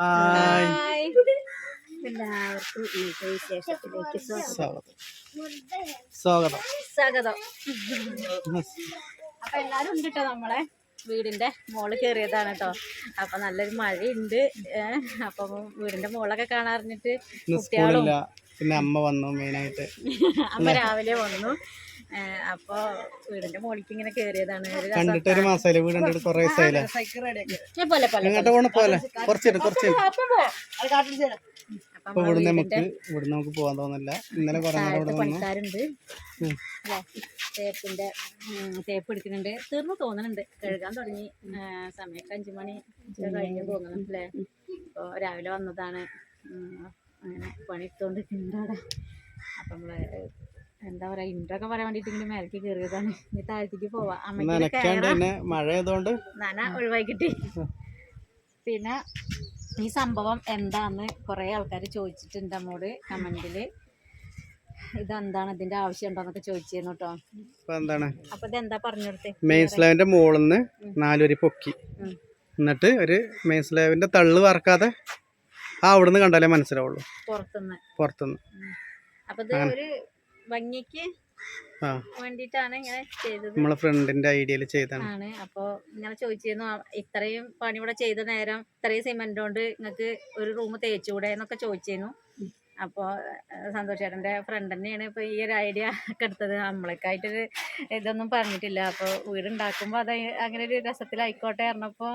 Hi എല്ലാവർക്കും ഇന്നത്തെ വിശേഷത്തിലേക്ക് സ്വാഗതം. സ്വാഗതം. സ്വാഗതം. സ്വാഗതം. അപ്പൊ എല്ലാരും ഉണ്ട് കേട്ടോ നമ്മളെ? വീടിന്റെ മോൾ കേറിയതാണ് കേട്ടോ അപ്പൊ നല്ലൊരു മഴയുണ്ട്. ഏഹ് അപ്പൊ വീടിന്റെ മോളൊക്കെ കാണാറിഞ്ഞിട്ട് കുട്ടികളും പിന്നെ അമ്മ വന്നു മെയിനായിട്ട്. അമ്മ രാവിലെ വന്നു. ഏഹ് അപ്പൊ വീടിന്റെ മോളിക്ക് ഇങ്ങനെ കയറിയതാണ് കണ്ടിട്ട് ഒരു മാസമായില്ലേ വീട് കണ്ടിട്ട് കുറേ ദിവസമായില്ലേ? പോലെ പോണ പോലെ. കുറച്ചിട്ട് കുറച്ച് അപ്പൊ പോ. അപ്പൊ അപ്പൊ ഇവിടുന്ന് നമുക്ക് ഇവിടുന്ന് നമുക്ക് പോകാൻ തോന്നില്ല ഇന്നലെ വന്നു പണിക്കാരുണ്ട്. തേപ്പിന്റെ തേപ്പ് എടുക്കുന്നുണ്ട്. തീർന്നു തോന്നുന്നുണ്ട് കഴുകാൻ തുടങ്ങി. സമയത്ത് സമയമൊക്കെ അഞ്ചു മണി കഴിഞ്ഞു തോന്നുന്നു അല്ലേ? അപ്പോൾ രാവിലെ വന്നതാണ്. അങ്ങനെ പണി എടുത്തോണ്ടിരിക്കുന്നുണ്ട് അവിടെ. അപ്പം നമ്മൾ എന്താ പറയാ ഇൻട്രൊക്കെ പറയാൻ വേണ്ടിട്ട് ഇങ്ങനെ മേലേക്ക് കയറിയതാണ് ഇനി താഴത്തേക്ക് പോവാം. അമ്മയ്ക്ക് നനയ്ക്കാണ്ട് തന്നെ മഴ ആയതുകൊണ്ട് നന ഒഴിവായി കിട്ടി പിന്നെ ഈ സംഭവം എന്താന്ന് കുറെ ആൾക്കാർ ചോദിച്ചിട്ടുണ്ട് നമ്മോട് കമന്റിൽ ഇതെന്താണ്? ഇതിന്റെ ആവശ്യം ഉണ്ടോന്നൊക്കെ ചോദിച്ചിരുന്നു കേട്ടോ എന്താണ്? അപ്പൊ ഇതെന്താ പറഞ്ഞു കൊടുത്തേ? മെയിൻ സ്ലാബിന്റെ മുകളിൽ നിന്ന് നാലുവരി പൊക്കി എന്നിട്ട് ഒരു മെയിൻ സ്ലാബിന്റെ തള്ളു വറക്കാതെ ആ അവിടുന്ന് കണ്ടാലേ മനസ്സിലാവുള്ളൂ. പുറത്തുനിന്ന് പുറത്തുനിന്ന് അപ്പൊ ഇത് ഒരു ഭംഗിക്ക് ആ. വേണ്ടിയിട്ടാണ് ഇങ്ങനെ ചെയ്തത്. നമ്മളെ ഫ്രണ്ടിന്റെ ഐഡിയയിൽ ചെയ്താണ് ആണ്. ഇങ്ങനെ ചോദിച്ചിരുന്നു ഇത്രയും പണി ഇവിടെ ചെയ്ത നേരം ഇത്രയും സിമെന്റ് കൊണ്ട് നിങ്ങൾക്ക് ഒരു റൂം തേച്ചുകൂടെ? എന്നൊക്കെ ചോദിച്ചിരുന്നു. അപ്പോൾ സന്തോഷ് ചേട്ടന്റെ ഫ്രണ്ട് തന്നെയാണ് ഇപ്പോൾ ഈ ഒരു ഐഡിയ ഒക്കെ എടുത്തത്. നമ്മളൊക്കെയായിട്ടൊരു ഇതൊന്നും പറഞ്ഞിട്ടില്ല. അപ്പോൾ വീടുണ്ടാക്കുമ്പോൾ അത് അങ്ങനെ ഒരു രസത്തിലായിക്കോട്ടെ പറഞ്ഞപ്പോൾ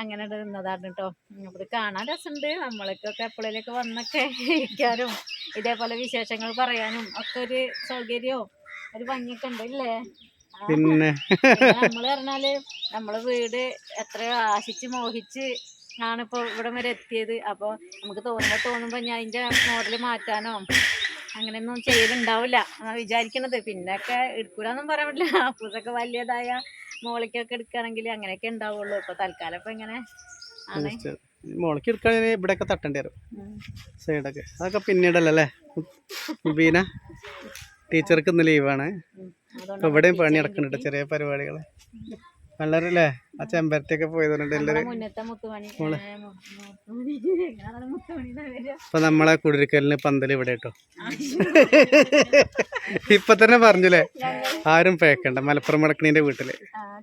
അങ്ങനെ നിന്നതാണ് കേട്ടോ അപ്പോൾ കാണാൻ രസമുണ്ട് നമ്മളൊക്കെ എപ്പോഴേലൊക്കെ വന്നൊക്കെ ഇരിക്കാനും ഇതേപോലെ വിശേഷങ്ങൾ പറയാനും ഒക്കെ ഒരു സൗകര്യവും ഒരു ഭംഗിയൊക്കെ ഉണ്ട് ഇല്ലേ? പിന്നെ? നമ്മൾ പറഞ്ഞാൽ നമ്മളെ വീട് എത്രയോ ആശിച്ച് മോഹിച്ച് ആണ് ഇപ്പൊ ഇവിടം വരെ എത്തിയത്. അപ്പൊ നമുക്ക് തോന്നുമ്പോ തോന്നുമ്പോ ഞാൻ അതിന്റെ മോഡൽ മാറ്റാനോ അങ്ങനെയൊന്നും ചെയ്യലുണ്ടാവില്ല എന്നാ വിചാരിക്കണത്. പിന്നൊക്കെ എടുക്കൂലെന്നും പറയാൻ പറ്റില്ല. അപ്പൂസൊക്കെ വലിയതായ മോളിക്കൊക്കെ എടുക്കുകയാണെങ്കിൽ അങ്ങനെയൊക്കെ ഉണ്ടാവുള്ളൂ. ഇപ്പൊ തൽക്കാലം ഇപ്പൊ ഇങ്ങനെ മുളക്കി എടുക്കുകയാണെങ്കിൽ ഇവിടെയൊക്കെ തട്ടേണ്ടി വരും. സൈഡൊക്കെ. അതൊക്കെ പിന്നീടല്ലേ മുബീന ബീന ടീച്ചർക്ക് ഇന്ന് ലീവാണ്. ഇവിടെയും പണി നടക്കുന്നുണ്ട് ചെറിയ പരിപാടികൾ നല്ലതല്ലേ ആ ചെമ്പരത്തിയൊക്കെ പോയതുകൊണ്ട്? ഇപ്പൊ നമ്മളെ കുടിരിക്കലിന് പന്തൽ ഇവിടെ കേട്ടോ. ഇപ്പൊ തന്നെ പറഞ്ഞില്ലേ? ആരും പേക്കണ്ട. മലപ്പുറം മടക്കണീന്റെ വീട്ടിൽ.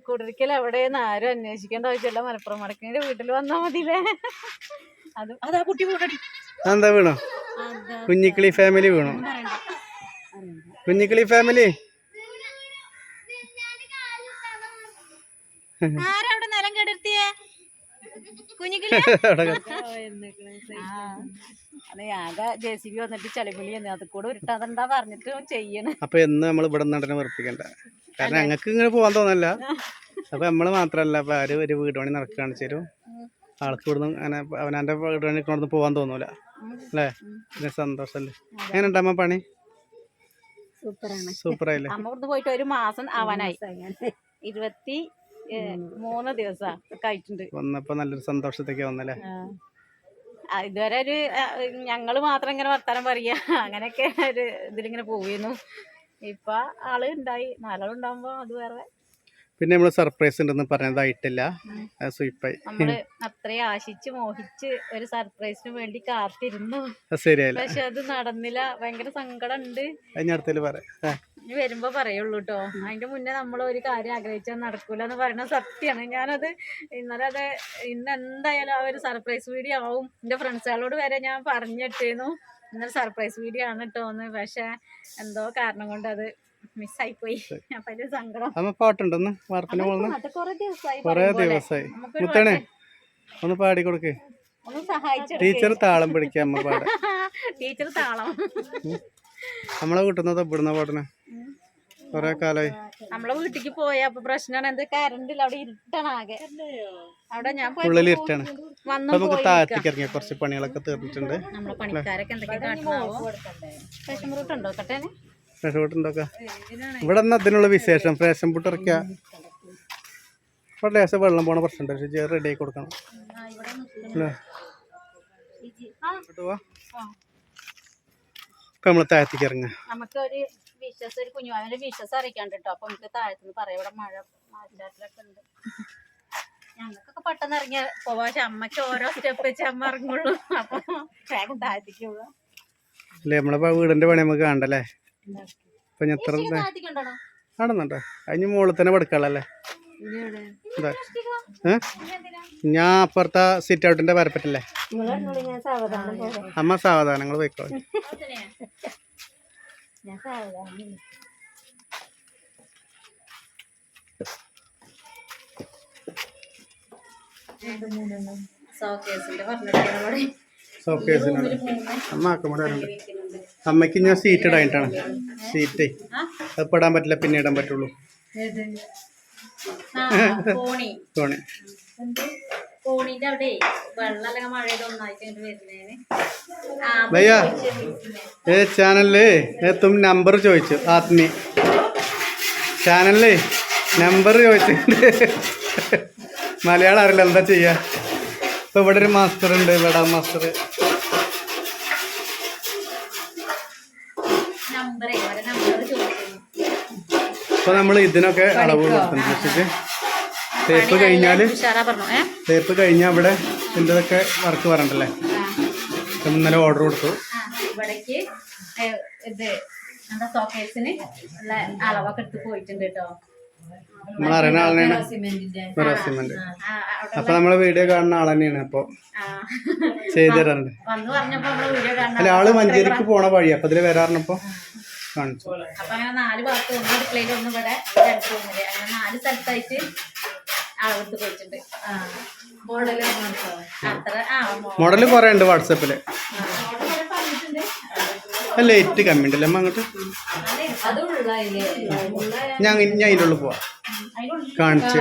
കുടിരിക്കൽ എവിടെയെന്ന് ആരും അന്വേഷിക്കേണ്ട ആവശ്യമില്ല. മലപ്പുറം മടക്കണീന്റെ വീട്ടിൽ വന്നാ മതിയില്ലേ? അത് കുട്ടി എന്താ അതെന്താ വീണോ? കുഞ്ഞിക്കിളി ഫാമിലി വീണോ? കുഞ്ഞിക്കിളി ഫാമിലി ആരാ അവിടെ നിലം കെടുത്തിയേ കുഞ്ഞിക്കിളി അതെ ആകെ ജെ സി ബി വന്നിട്ട് ചളിമുളി തന്നെ അത് കൂടെ ഉരുട്ടാതെണ്ടാ പറഞ്ഞിട്ട് ചെയ്യണ്. അപ്പൊ എന്ന് നമ്മൾ ഇവിടെ നടനെ വെറുപ്പിക്കണ്ട? കാരണം ഞങ്ങൾക്ക് ഇങ്ങനെ പോകാൻ തോന്നല്ല അപ്പൊ നമ്മൾ മാത്രല്ല അപ്പൊ ആര് ഒരു വീട് പണി നടക്കുകയാണ് ചേരും ആൾക്ക് ഇവിടുന്ന് അങ്ങനെ അവനാന്റെ വീട് പണി കൊണ്ടു പോകാൻ തോന്നൂല. അല്ലേ? പിന്നെ സന്തോഷല്ലേ? എങ്ങനെ ഉണ്ടമ്മ പണി? സൂപ്പറാണ്. സൂപ്പറായില്ലേ? അമ്മ ഇവിടുന്ന് പോയിട്ട് ഒരു മാസം ആവാനായി ഇരുപത്തി മൂന്ന് ദിവസം കഴിച്ചിട്ടുണ്ട് വന്നപ്പോ നല്ലൊരു സന്തോഷത്തേക്ക് വന്നല്ലേ? ഇതുവരെ ഒരു ഞങ്ങൾ മാത്രം ഇങ്ങനെ വർത്താനം പറയാ. അങ്ങനെയൊക്കെ ഒരു ഇതിലിങ്ങനെ പോയിരുന്നു ഇപ്പൊ ആൾ ഉണ്ടായി നാലാളുണ്ടാവുമ്പോ അത് വേറെ. പിന്നെ നമ്മൾ സർപ്രൈസ് ഉണ്ടെന്ന് പറഞ്ഞതായിട്ടില്ല. സ്വീപ്പായി നമ്മൾ അത്രയും ആശിച്ച് മോഹിച്ച് ഒരു സർപ്രൈസിന് വേണ്ടി കാത്തിരുന്നു. പക്ഷെ അത് നടന്നില്ല. ഭയങ്കര സങ്കടം ഉണ്ട്. അതിന് അടുത്തേൽ പറയാം ഇനി വരുമ്പോ പറയുള്ളൂ കേട്ടോ അതിന്റെ മുന്നേ നമ്മൾ ഒരു കാര്യം ആഗ്രഹിച്ചാൽ നടക്കൂല എന്ന് പറയുന്നത് സത്യമാണ് ഞാനത് ഇന്നലെ അത് ഇന്ന് എന്തായാലും ആ ഒരു സർപ്രൈസ് വീഡിയോ ആവും. എന്റെ ഫ്രണ്ട്സുകളോട് വരെ ഞാൻ പറഞ്ഞിട്ടിരുന്നു ഇന്നലെ സർപ്രൈസ് വീഡിയോ ആണ് കേട്ടോ എന്ന് പക്ഷെ എന്തോ കാരണം കൊണ്ട് അത് മിസ്സായി പോയി അപ്പൊ അതിന്റെ സങ്കടം. അമ്മ പാട്ടുണ്ടോന്ന് കുറെ. ദിവസമായി മുത്തണേ ഒന്ന് പാടി കൊടുക്ക് ഒന്ന് സഹായിച്ചു ടീച്ചർ താളം പിടിക്കാം അമ്മ പാടാ ടീച്ചർ താളം. നമ്മളെ കിട്ടുന്നത് ഇവിടുന്ന പാട്ടിന് കൊറേ കാലായി. നമ്മളെ വീട്ടിക്ക് പോയ അപ്പൊ പ്രശ്നമാണ് എന്ത് കറണ്ട് ഇല്ല. അവിടെ ഇരുട്ടാണ് ആകെ. അവിടെ ഞാൻ ഉള്ളിൽ ഇരുട്ടാണ്. നമുക്ക് താഴത്തേക്ക് ഇറങ്ങിയ കുറച്ച് പണികളൊക്കെ തീർന്നിട്ടുണ്ട്. നമ്മളെ പണിക്കാരൊക്കെ എന്തൊക്കെ കാട്ടണാവോ കട്ടേന് രക്ഷപ്പെട്ടുണ്ടോക്ക ഇവിടെ നിന്ന് അതിനുള്ള വിശേഷം. റേഷൻ പുട്ട് ഇറക്കിയ ഇവിടെ ലേശം വെള്ളം പോണ പ്രശ്നം പക്ഷെ റെഡി ആക്കി കൊടുക്കണം. അല്ലേ? വാ. ഇപ്പൊ നമ്മൾ താഴത്തേക്ക് ഇറങ്ങാം. നമുക്ക് ഒരു വിശ്വാസം ഒരു കുഞ്ഞുമാവിന്റെ വിശ്വാസം അറിയിക്കാണ്ട് കേട്ടോ അപ്പൊ നമുക്ക് താഴത്തുനിന്ന് പറയാം. ഇവിടെ മഴ ഉണ്ട്. ഞങ്ങൾക്കൊക്കെ പെട്ടെന്ന് ഇറങ്ങിയ പോവാ. പക്ഷെ അമ്മയ്ക്ക് ഓരോ സ്റ്റെപ്പ് വെച്ച് അമ്മ ഇറങ്ങുള്ളൂ. അപ്പൊ വേഗം താഴ്ത്തിക്കുള്ളൂ അല്ലേ നമ്മളെ വീടിന്റെ പണി നമുക്ക് കാണണ്ടല്ലേ? ഇപ്പൊ ഞാൻ എത്ര കാണുന്നുണ്ടോ അതിന് മുകളിൽ തന്നെ പടുക്കാളല്ലേ ഞാൻ അപ്പുറത്തെ സിറ്റ് ഔട്ടിന്റെ പരപ്പറ്റല്ലേ? അമ്മ സാവധാനങ്ങൾ പോയിക്കോ ഞാൻ സാവധാനം സോക്കേസിന്റെ പറഞ്ഞിട്ട് സോക്കേസിനോട്. അമ്മ ആക്കുമ്പോൾ വരണ്ട്. അമ്മയ്ക്ക് ഞാൻ സീറ്റ് ഇടായിട്ടാണ് സീറ്റേ അത് പെടാൻ പറ്റില്ല പിന്നെ ഇടാൻ പറ്റുള്ളൂ. തോണി കോണിന്റെ അവിടെ വെള്ളം അല്ലെങ്കിൽ ഒന്നായിട്ട് വരുന്നേന്. ഏ ചാനലിൽ ഏ തും നമ്പർ ചോദിച്ചു ആത്മി. ചാനലിൽ നമ്പർ ചോദിച്ചിട്ടുണ്ട്. മലയാളം അറിയില്ല എന്താ ചെയ്യാ? ഇപ്പൊ ഇവിടെ ഒരു മാസ്റ്റർ ഉണ്ട് ഇവിടെ മാസ്റ്റർ നമ്പറേ. ഇപ്പൊ നമ്മൾ ഇതിനൊക്കെ അളവ് വെച്ചിട്ട് തേപ്പ് കഴിഞ്ഞാൽ തേപ്പ് കഴിഞ്ഞാൽ ഇവിടെ ഇതിന്റെതൊക്കെ വർക്ക് വരണ്ടല്ലേ. ഇന്നലെ ഓർഡർ കൊടുത്തു. ഇവിടേക്ക് ഇത് എന്താ സോക്കേസിന് ഉള്ള അളവൊക്കെ എടുത്ത് പോയിട്ടുണ്ട് കേട്ടോ. ആളെയാണ് സിമെന്റ്. അപ്പൊ നമ്മളെ വീഡിയോ കാണുന്ന ആൾ തന്നെയാണ് അപ്പൊ. ചെയ്തു തരാറുണ്ട്. അല്ല ആൾ മഞ്ചേരിക്ക് പോണ വഴി അപ്പൊ ഇതിൽ വരാറിനപ്പോ കാണിച്ചു. അപ്പൊ അങ്ങനെ നാല് ഭാഗത്ത് ഒന്ന് അടുക്കളയിൽ ഒന്ന് ഇവിടെ രണ്ട് റൂമിൽ അങ്ങനെ നാല് സ്ഥലത്തായിട്ട് അളവെടുത്ത് പോയിട്ടുണ്ട്. അത്ര ആ മോഡൽ കുറെ ഉണ്ട് വാട്സപ്പിൽ. ലൈറ്റ് കമ്മി ഉണ്ടല്ലേ അമ്മ അങ്ങോട്ട്. ഞാൻ ഞാൻ അതിന്റെ ഉള്ളിൽ പോവാം. കാണിച്ച്.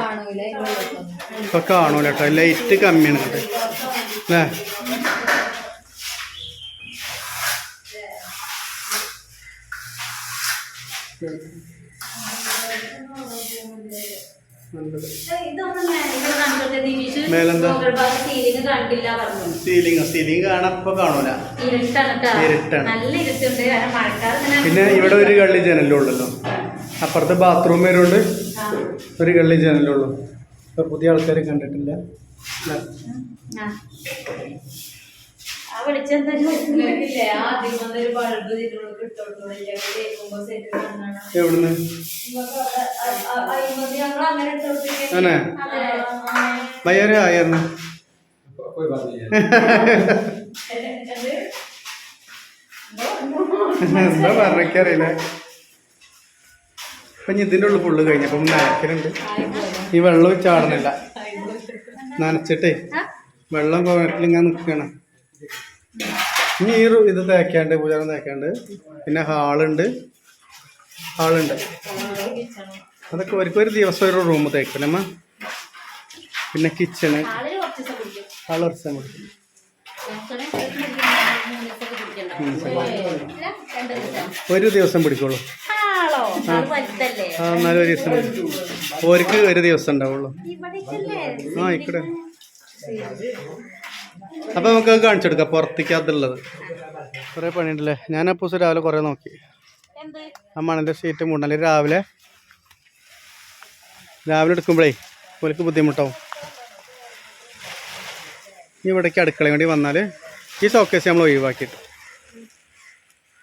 ഇപ്പൊ കാണൂല കേട്ടോ. ലൈറ്റ് കമ്മിയാണ് കേട്ടോ അല്ലേ ഇതൊന്നും ഇത് കണ്ടിട്ട് ദിനീഷ് മേലെന്താ? മുകൾ ഭാഗം സീലിംഗ് സീലിംഗ് കാണപ്പോ കാണൂല. ഇരുട്ടാണ് പിന്നെ ഇവിടെ ഒരു കള്ളി ജനലും ഉള്ളല്ലോ. അപ്പുറത്ത് ബാത്റൂം വരുന്നുണ്ട്. ഒരു കള്ളി ജനലും ഉള്ളു. ഇപ്പൊ പുതിയ ആൾക്കാരെ കണ്ടിട്ടില്ല? ആ. ആദ്യം വന്നൊരു ബൾബ് കേൾക്കുമ്പോ സെറ്റ് ഞങ്ങൾ അങ്ങനെ എന്താ പറഞ്ഞറിയില്ല ഇപ്പൊ ഇനി ഇതിന്റെ ഉള്ളിൽ ഫുള്ള് കഴിഞ്ഞപ്പം നനക്കലുണ്ട് ഈ വെള്ളം ചാടണില്ല നനച്ചിട്ടേ. വെള്ളം കോട്ടിലിങ്ങനെ നിൽക്കണം ഇനി ഈ ഇത് തേക്കാണ്ട് പൂജാരം തേക്കാണ്ട്. പിന്നെ ഹാളുണ്ട്. ഹാളുണ്ട്. അതൊക്കെ ഒരിക്കൽ ഒരു ദിവസം ഒരു റൂം തേക്കണമ്മ പിന്നെ കിച്ചണ് ഹാൾ കുറച്ച് കൊടുക്കും ഒരു ദിവസം പിടിക്കുള്ളൂ. ആ എന്നാലും ഒരു ദിവസം ഒരുക്ക് ഒരു ദിവസം ഉണ്ടാവുള്ളൂ. ആ ഇക്കടെ അപ്പൊ നമുക്ക് അത് കാണിച്ചു കൊടുക്കാം പുറത്തേക്ക് അതുള്ളത്. കുറെ പണിയുണ്ടല്ലേ? ഞാൻ രാവിലെ കുറെ നോക്കി. ആ മണലിന്റെ ഷീറ്റ് മൂടൽ രാവിലെ? രാവിലെ എടുക്കുമ്പോഴേ ഓർക്ക് ബുദ്ധിമുട്ടാവും. ഇവിടേക്ക് അടുക്കള വേണ്ടി വന്നാൽ ഈ സോക്കേസ് നമ്മൾ ഒഴിവാക്കിയിട്ടു.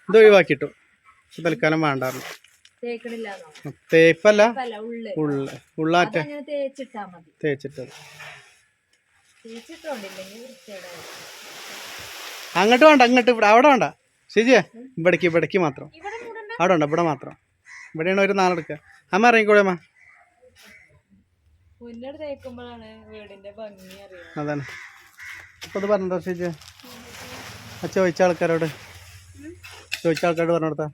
ഇത് ഒഴിവാക്കിയിട്ടു. തൽക്കാലം വേണ്ടായിരുന്നു തേക്കണില്ലാന്നോ? തേപ്പല്ല. ഉള്ള്. ഉള്ള. ഉള്ളാറ്റ. തേച്ചിട്ടത്. അങ്ങോട്ട് വേണ്ട അങ്ങോട്ട് ഇവിടെ അവിടെ വേണ്ട. ശരിയേ? ഇവിടേക്ക് ഇവിടേക്ക് മാത്രം. അവിടെ ഉണ്ട് ഇവിടെ മാത്രം. ഇവിടെയാണ് ഒരു നാളെടുക്കുക അമ്മ ഇറങ്ങിക്കോളെ അമ്മ. അതാണ്. അപ്പോൾ അത് പറഞ്ഞോ ശരി ആ ചോദിച്ച ആൾക്കാരോട്. ചോദിച്ച ആൾക്കാരോട് പറഞ്ഞു കൊടുത്താ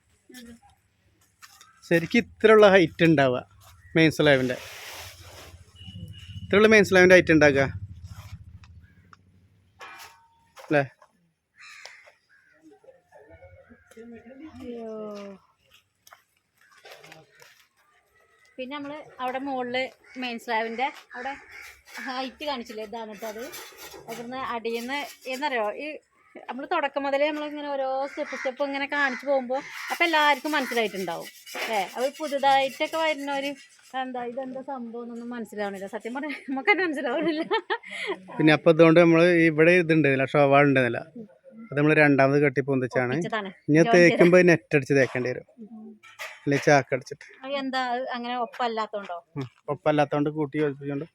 ശരിക്കും ഇത്രയുള്ള ഹൈറ്റ് ഉണ്ടാവുക. മെയിൻസ് ലൈവിന്റെ ഇത്രയുള്ള മെയിൻസ് ലൈവിന്റെ ഹൈറ്റ് ഉണ്ടാക്കുക അല്ലേ പിന്നെ നമ്മൾ അവിടെ മുകളിൽ മെയിൻ സ്ലാബിന്റെ അവിടെ ഹൈറ്റ് കാണിച്ചില്ലേ ഇതാണ് കേട്ടോ അത്. അവിടുന്ന് അടിയിൽ നിന്ന് എന്നറിയോ? ഈ നമ്മൾ തുടക്കം മുതലേ നമ്മളിങ്ങനെ ഓരോ സ്റ്റെപ്പ് സ്റ്റെപ്പ് ഇങ്ങനെ കാണിച്ചു പോകുമ്പോൾ അപ്പോൾ എല്ലാവർക്കും മനസ്സിലായിട്ടുണ്ടാവും. അല്ലേ? അവർ പുതുതായിട്ടൊക്കെ വരുന്നവർ എന്താ ഇതെന്താ സംഭവം എന്നൊന്നും മനസ്സിലാവണില്ല. സത്യം പറഞ്ഞാൽ നമുക്ക് തന്നെ മനസ്സിലാവണില്ല. പിന്നെ അപ്പം അതുകൊണ്ട് നമ്മൾ ഇവിടെ ഇതുണ്ടായിരുന്നില്ല ഷോവാൾ ഉണ്ടായിരുന്നില്ല അത് നമ്മൾ രണ്ടാമത് കെട്ടി പൊന്തിച്ചാണ്. ഇനി തേക്കുമ്പോൾ നെറ്റ് അടിച്ച് തേക്കേണ്ടി വരും. ചാക്ക് അടിച്ചിട്ട്. എന്താ? അങ്ങനെ ഒപ്പല്ലാത്തോണ്ടോ കൂട്ടി ഒഴിപ്പിച്ചോണ്ട്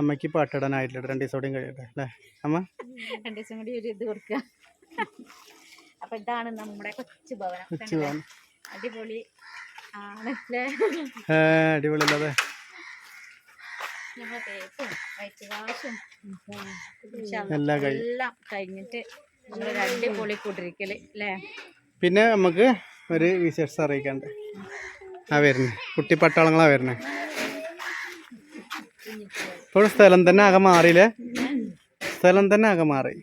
അമ്മയ്ക്ക് പാട്ടിടാനായിട്ടില്ല. രണ്ടു ദിവസം കൂടിയും കഴിയട്ടെ അല്ലേ? അമ്മ? രണ്ടു ദിവസം കൂടി ഒരു ഇത് കൊടുക്കുക അപ്പൊ ഇതാണ് നമ്മുടെ കൊച്ചു ഭവനം. അടിപൊളി ആണല്ലേ. അടിപൊളി അല്ലേ. എല്ലാം കഴിഞ്ഞിട്ട് നമ്മളൊരു അടിപൊളി കൂട്ടിരിക്കൽ അല്ലേ? പിന്നെ നമുക്ക് ഒരു വിശേഷം അറിയിക്കാണ്ട്. ആ വരുന്നത് കുട്ടി പട്ടാളങ്ങളാ വരുന്നേ. ഇപ്പോൾ സ്ഥലം തന്നെ ആകെ മാറിയില്ലേ? സ്ഥലം തന്നെ ആകെ മാറി.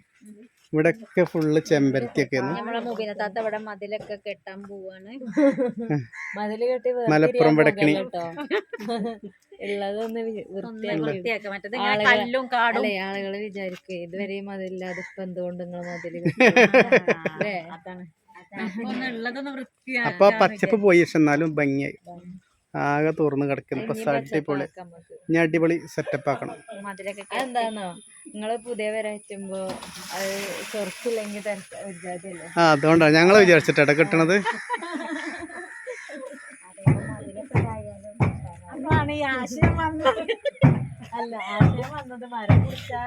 ഇവിടെയൊക്കെ ഫുള്ള് ചെമ്പരത്തിയൊക്കെ മതിലൊക്കെ കെട്ടാൻ പോവാണ്. മതിൽ കെട്ടി മലപ്പുറം വടക്കണി. ഉള്ളതൊന്ന് വൃത്തിയാക്കി. ആളുകൾ- കല്ലും കാടും അല്ലെ ആളുകൾ വിചാരിക്കും ഇതുവരെയും മതിലില്ലാതെ ഇപ്പൊ എന്തുകൊണ്ട് നിങ്ങൾ മതിൽ അതാണ്. അപ്പൊ വൃത്തിയാ അപ്പൊ ആ പച്ചപ്പ് പോയി പക്ഷെ എന്നാലും ഭംഗിയായി. ആകെ തുറന്ന് കിടക്കുന്നു. ഇപ്പൊ അടിപൊളി. ഇനി അടിപൊളി സെറ്റപ്പ് ആക്കണം. നിങ്ങൾ പുതിയ അത് ചൊറക്കില്ലെങ്കിൽ ആ അതുകൊണ്ടാണ്. ഞങ്ങൾ വിചാരിച്ചിട്ടാ കിട്ടണത്. അല്ല ആശയം വന്നത് മരം കുടിച്ചാ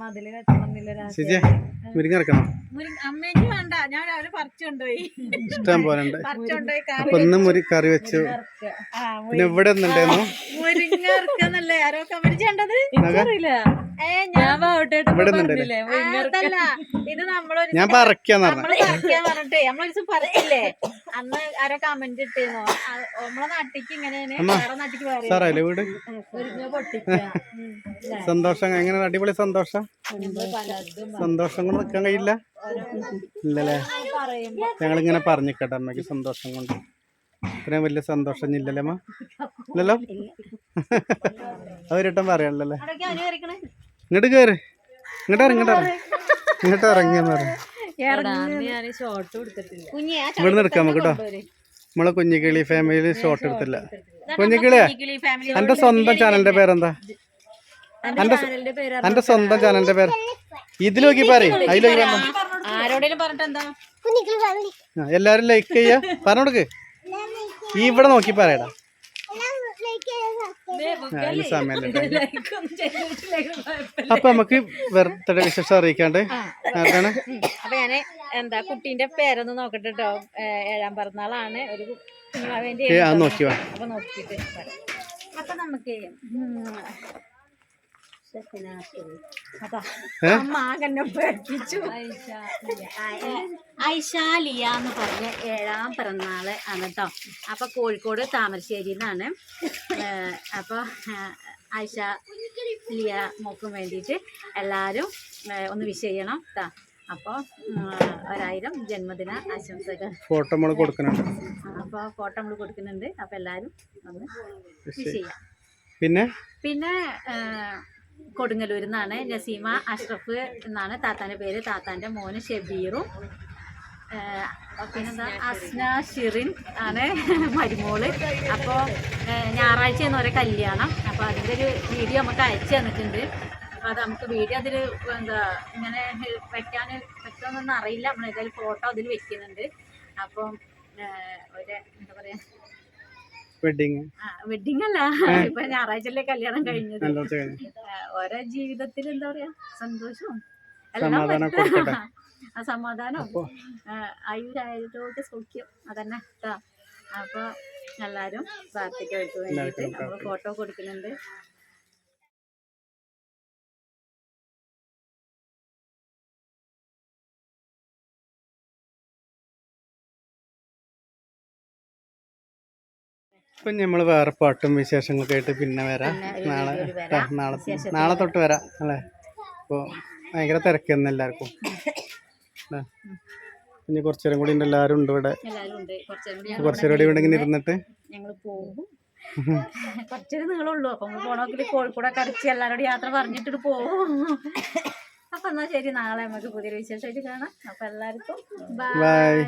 മതിൽ കെട്ടണം എന്നില്ല ശരിയാ മുരിങ്ങിറക്കണം മുരി- അമ്മേക്ക് വേണ്ട. ഞാൻ രാവിലെ പറിച്ചു കൊണ്ടുപോയി. ഇഷ്ടം പോലെ ഉണ്ട്. അപ്പൊ ഇന്ന് മുരി കറി വെച്ചു. പിന്നെ ഇവിടെ ഒന്നുണ്ടായിരുന്നു മുരിങ്ങ ഇറക്കുന്നല്ലേ ആരോ കമന്റ് ചെയ്യേണ്ടത്? ഞാൻ പറക്കാന്ന് പറഞ്ഞിട്ടേ നമ്മളൊരു ദിവസം പറിച്ചില്ലേ അന്ന് ആരോ കമന്റ് നമ്മളെ നാട്ടിക്ക് സാറല്ലേ വീട്? മുരിങ്ങ സന്തോഷം. എങ്ങനെ? അടിപൊളി സന്തോഷം. സന്തോഷം നിൽക്കാൻ കഴിയില്ല. ഇല്ലല്ലേ? ഞങ്ങളിങ്ങനെ പറഞ്ഞിക്കട്ടെ അമ്മയ്ക്ക് സന്തോഷം കൊണ്ട്. ഇത്രയും വലിയ സന്തോഷം ഇല്ലല്ലേ അമ്മ? ഇല്ലല്ലോ? അവരിട്ടം പറയാനല്ലേ ഇങ്ങോട്ട് കയറി ഇങ്ങോട്ട് ഇറങ്ങി ഇങ്ങോട്ട് ഇറങ്ങി. ഇങ്ങോട്ട് ഇറങ്ങിയെന്ന് പറഞ്ഞു ഇവിടെ നിർക്കാം നമുക്ക് കേട്ടോ നമ്മളെ കുഞ്ഞിക്കിളി ഫാമിലി ഷോട്ട് എടുത്തില്ല. കുഞ്ഞിക്കിളിയാ? എന്റെ സ്വന്തം ചാനലിന്റെ പേരെന്താ? എന്റെ സ്വന്തം ചാനലിന്റെ പേര്. ഇതിൽ നോക്കി പറയും. അതിൽ നോക്കി പറ. ആരോടേലും പറഞ്ഞിട്ട് എന്താ? എല്ലാരും ലൈക്ക് ചെയ്യ. പറഞ്ഞോടുക്ക്. ഇവിടെ നോക്കി പറയടാ. അപ്പൊ നമുക്ക് വെറുതെ വിശേഷം അറിയിക്കാണ്ട്. അപ്പൊ ഞാൻ എന്താ കുട്ടീന്റെ പേരൊന്ന് നോക്കട്ടെ കേട്ടോ ഏഴാം പിറന്നാളാണ്. ഒരു നോക്കി അപ്പൊ നോക്കിട്ട്. അപ്പൊ നമുക്ക് ഉം, അതാ ഏ? അമ്മ ആകെന്നെ പേടിപ്പിച്ചു ഐശാലിയ എന്ന് പറഞ്ഞ ഏഴാം പിറന്നാൾ ആണ് കേട്ടോ അപ്പൊ കോഴിക്കോട് താമരശ്ശേരി നിന്നാണ് അപ്പൊ ഐഷ ലിയ മോക്കും വേണ്ടിയിട്ട് എല്ലാവരും ഒന്ന് വിഷ് ചെയ്യണം കേട്ടോ അപ്പോൾ ഒരായിരം ജന്മദിന ആശംസകൾ. ഫോട്ടോ നമ്മൾ കൊടുക്കുന്നുണ്ട്. അപ്പോൾ ഫോട്ടോ നമ്മൾ കൊടുക്കുന്നുണ്ട്. അപ്പോൾ എല്ലാവരും ഒന്ന് വിഷ് ചെയ്യാം. പിന്നെ? പിന്നെ കൊടുങ്ങല്ലൂരിൽ നിന്നാണ് നസീമ അഷ്റഫ് എന്നാണ് താത്താന്റെ പേര്. താത്താന്റെ മോന് ഷബീറും പിന്നെ പിന്നെന്താ? അസ്ന ഷിറിൻ ആണ് മരുമോൾ. അപ്പോൾ ഞായറാഴ്ച ഓരോ കല്യാണം. അപ്പോൾ അതിന്റെ ഒരു വീഡിയോ നമുക്ക് അയച്ചു തന്നിട്ടുണ്ട്. അപ്പോൾ അത് നമുക്ക് വീഡിയോ അതിൽ എന്താ ഇങ്ങനെ വെക്കാൻ പറ്റുമെന്നൊന്നും അറിയില്ല. നമ്മൾ ഏതായാലും ഫോട്ടോ അതിൽ വെക്കുന്നുണ്ട്. അപ്പം ഒരു എന്താ പറയുക വെഡിങ്. വെഡിങ് അല്ല. ഇപ്പൊ ഞായറാഴ്ചല്ലേ കല്യാണം കഴിഞ്ഞത്. ഓരോ ജീവിതത്തിൽ എന്താ പറയാ? സന്തോഷവും. എല്ലാം സമാധാനം പറ്റും. ആ സമാധാനം. അപ്പൊ ആയുരായതോട്ട് സൗഖ്യം. അതന്നെ കേട്ടോ അപ്പൊ എല്ലാരും പ്രാർത്ഥിക്കാൻ വേണ്ടിയിട്ട് നമ്മൾ ഫോട്ടോ കൊടുക്കുന്നുണ്ട്. ഇപ്പൊ നമ്മൾ വേറെ പാട്ടും വിശേഷങ്ങളൊക്കെ ആയിട്ട് പിന്നെ വരാം. നാളെ. നാളെ നാളെ തൊട്ട് വരാം അല്ലേ? അപ്പോൾ ഭയങ്കര തിരക്കെന്ന് എല്ലാവർക്കും? ഇനി കുറച്ചു നേരം കൂടി ഉണ്ട് എല്ലാവരും ഉണ്ട് ഇവിടെ. കുറച്ചു നേരം കൂടി ഇവിടെ ഇങ്ങനെ ഇരുന്നിട്ട്. ഞങ്ങൾ പോകും. കുറച്ചൊരു നീളമുള്ളൂ. അപ്പൊ പോണോക്കിൽ കോഴിക്കോടൊക്കെ അടിച്ച് എല്ലാവരോടും യാത്ര പറഞ്ഞിട്ട് പോകും. അപ്പൊ എന്നാ ശരി നാളെ നമുക്ക് പുതിയൊരു വിശേഷമായിട്ട് കാണാം. അപ്പൊ എല്ലാവർക്കും. ബൈ